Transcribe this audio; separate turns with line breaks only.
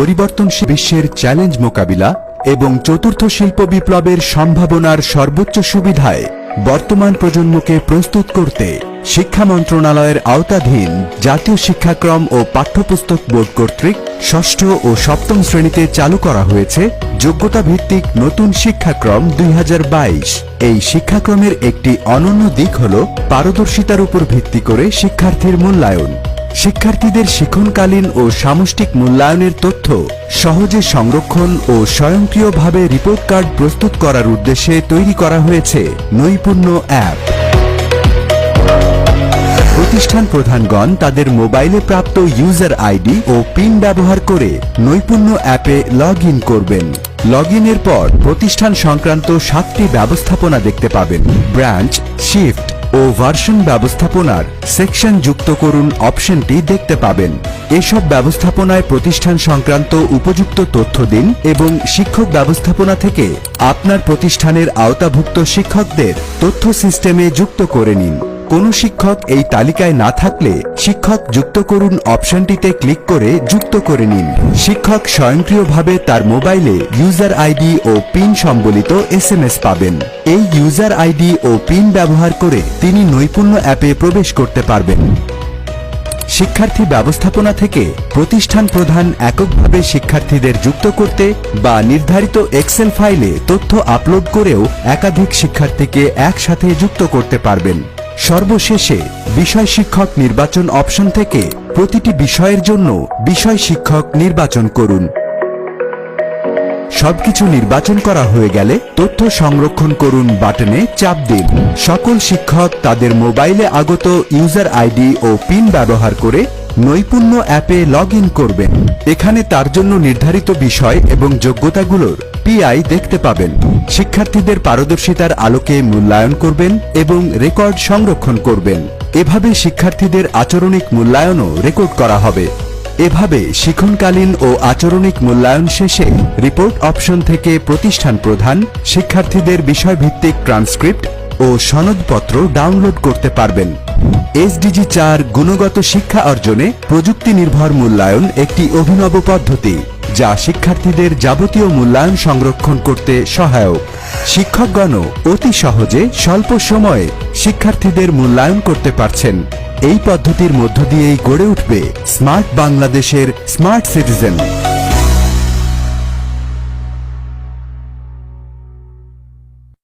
পরিবর্তনশীল বিশ্বের চ্যালেঞ্জ মোকাবিলা এবং চতুর্থ শিল্প বিপ্লবের সম্ভাবনার সর্বোচ্চ সুবিধায় বর্তমান প্রজন্মকে প্রস্তুত করতে শিক্ষা মন্ত্রণালয়ের আওতাধীন জাতীয় শিক্ষাক্রম ও পাঠ্যপুস্তক বোর্ড কর্তৃক ষষ্ঠ ও সপ্তম শ্রেণীতে চালু করা হয়েছে যোগ্যতা ভিত্তিক নতুন শিক্ষাক্রম দুই হাজার বাইশ। এই শিক্ষাক্রমের একটি অনন্য দিক হল পারদর্শিতার উপর ভিত্তি করে শিক্ষার্থীর মূল্যায়ন। শিক্ষার্থীদের শিক্ষণকালীন ও সামষ্টিক মূল্যায়নের তথ্য সহজে সংরক্ষণ ও স্বয়ংক্রিয়ভাবে রিপোর্ট কার্ড প্রস্তুত করার উদ্দেশ্যে তৈরি করা হয়েছে নৈপুণ্য অ্যাপ প্রতিষ্ঠান প্রধানগণ তাদের মোবাইলে প্রাপ্ত ইউজার আইডি ও পিন ব্যবহার করে নৈপুণ্য অ্যাপে লগ করবেন। লগ পর প্রতিষ্ঠান সংক্রান্ত সাতটি ব্যবস্থাপনা দেখতে পাবেন। ব্রাঞ্চ শিফট ও ভার্সন ব্যবস্থাপনার সেকশন যুক্ত করুন অপশনটি দেখতে পাবেন। এসব ব্যবস্থাপনায় প্রতিষ্ঠান সংক্রান্ত উপযুক্ত তথ্য দিন এবং শিক্ষক ব্যবস্থাপনা থেকে আপনার প্রতিষ্ঠানের আওতাভুক্ত শিক্ষকদের তথ্য সিস্টেমে যুক্ত করে নিন। কোনো শিক্ষক এই তালিকায় না থাকলে শিক্ষক যুক্ত করুন অপশনটিতে ক্লিক করে যুক্ত করে নিন। শিক্ষক স্বয়ংক্রিয়ভাবে তার মোবাইলে ইউজার আইডি ও পিন সম্বলিত এস পাবেন। এই ইউজার আইডি ও পিন ব্যবহার করে তিনি নৈপুণ্য অ্যাপে প্রবেশ করতে পারবেন। শিক্ষার্থী ব্যবস্থাপনা থেকে প্রতিষ্ঠান প্রধান এককভাবে শিক্ষার্থীদের যুক্ত করতে বা নির্ধারিত এক্সেল ফাইলে তথ্য আপলোড করেও একাধিক শিক্ষার্থীকে একসাথে যুক্ত করতে পারবেন। সর্বশেষে বিষয় শিক্ষক নির্বাচন অপশন থেকে প্রতিটি বিষয়ের জন্য বিষয় শিক্ষক নির্বাচন করুন। সবকিছু নির্বাচন করা হয়ে গেলে তথ্য সংরক্ষণ করুন বাটনে চাপ দিন। সকল শিক্ষক তাদের মোবাইলে আগত ইউজার আইডি ও পিন ব্যবহার করে নৈপুণ্য অ্যাপে লগ করবেন। এখানে তার জন্য নির্ধারিত বিষয় এবং যোগ্যতাগুলোর পিআই দেখতে পাবেন। শিক্ষার্থীদের পারদর্শিতার আলোকে মূল্যায়ন করবেন এবং রেকর্ড সংরক্ষণ করবেন। এভাবে শিক্ষার্থীদের আচরণিক মূল্যায়নও রেকর্ড করা হবে। এভাবে শিক্ষণকালীন ও আচরণিক মূল্যায়ন শেষে রিপোর্ট অপশন থেকে প্রতিষ্ঠান প্রধান, শিক্ষার্থীদের বিষয়ভিত্তিক ট্রান্সক্রিপ্ট ও সনদপত্র ডাউনলোড করতে পারবেন। এসডিজি চার গুণগত শিক্ষা অর্জনে প্রযুক্তি নির্ভর মূল্যায়ন একটি অভিনব পদ্ধতি। যা শিক্ষার্থীদের যাবতীয় মূল্যায়ন সংরক্ষণ করতে সহায়ক। শিক্ষকগণও অতি সহজে স্বল্প সময়ে শিক্ষার্থীদের মূল্যায়ন করতে পারছেন। এই পদ্ধতির মধ্য দিয়েই গড়ে উঠবে স্মার্ট বাংলাদেশের স্মার্ট সিটিজেন।